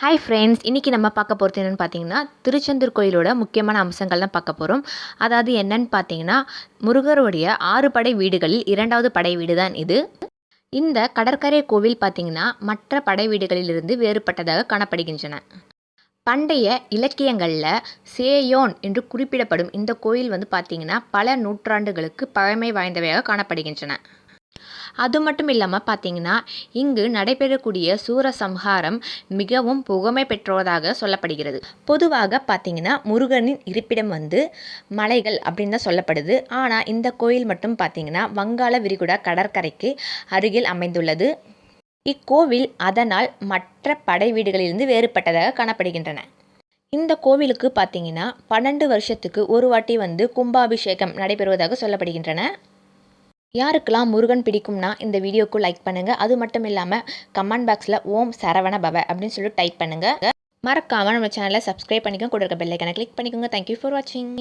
Hi friends இன்றைக்கி நம்ம பார்க்க போகிறது என்னென்னு பார்த்தீங்கன்னா திருச்செந்தூர் கோயிலோட முக்கியமான அம்சங்கள் தான் பார்க்க போகிறோம் அதாவது என்னன்னு பார்த்தீங்கன்னா முருகருடைய ஆறு படை வீடுகளில் இரண்டாவது படை வீடு தான் இது. இந்த கடற்கரை கோவில் பார்த்தீங்கன்னா மற்ற படை வீடுகளிலிருந்து வேறுபட்டதாக காணப்படுகின்றன. பண்டைய இலக்கியங்களில் சேயோன் என்று குறிப்பிடப்படும் இந்த கோயில் வந்து பார்த்திங்கன்னா பல நூற்றாண்டுகளுக்கு பழமை வாய்ந்தவையாக காணப்படுகின்றன. அது மட்டும் இல்லாமல் பார்த்தீங்கன்னா இங்கு நடைபெறக்கூடிய சூரசம்ஹாரம் மிகவும் புகமை பெற்றதாக சொல்லப்படுகிறது. பொதுவாக பார்த்தீங்கன்னா முருகனின் இருப்பிடம் வந்து மலைகள் அப்படின்னு தான் சொல்லப்படுது. ஆனால் இந்த கோயில் மட்டும் பார்த்தீங்கன்னா வங்காள விரிகுடா கடற்கரைக்கு அருகில் அமைந்துள்ளது. இக்கோவில் அதனால் மற்ற படை வீடுகளிலிருந்து வேறுபட்டதாக காணப்படுகின்றன. இந்த கோவிலுக்கு பார்த்தீங்கன்னா பன்னெண்டு வருஷத்துக்கு ஒரு வாட்டி வந்து கும்பாபிஷேகம் நடைபெறுவதாக சொல்லப்படுகின்றன. யாருக்கெல்லாம் முருகன் பிடிக்கும்னா இந்த வீடியோக்கு லைக் பண்ணுங்கள் அது மட்டும் இல்லாமல் கமெண்ட் பாக்ஸில் ஓம் சரவண பவ அப்படின்னு சொல்லி டைப் பண்ணுங்கள் மறக்காமல் நம்ம சேனலை சப்ஸ்கிரைப் பண்ணிக்கோங்க. கூட இருக்க பெல்லைக்கனை கிளிக் பண்ணிக்கோங்க. தேங்க்யூ ஃபார் வாட்சிங்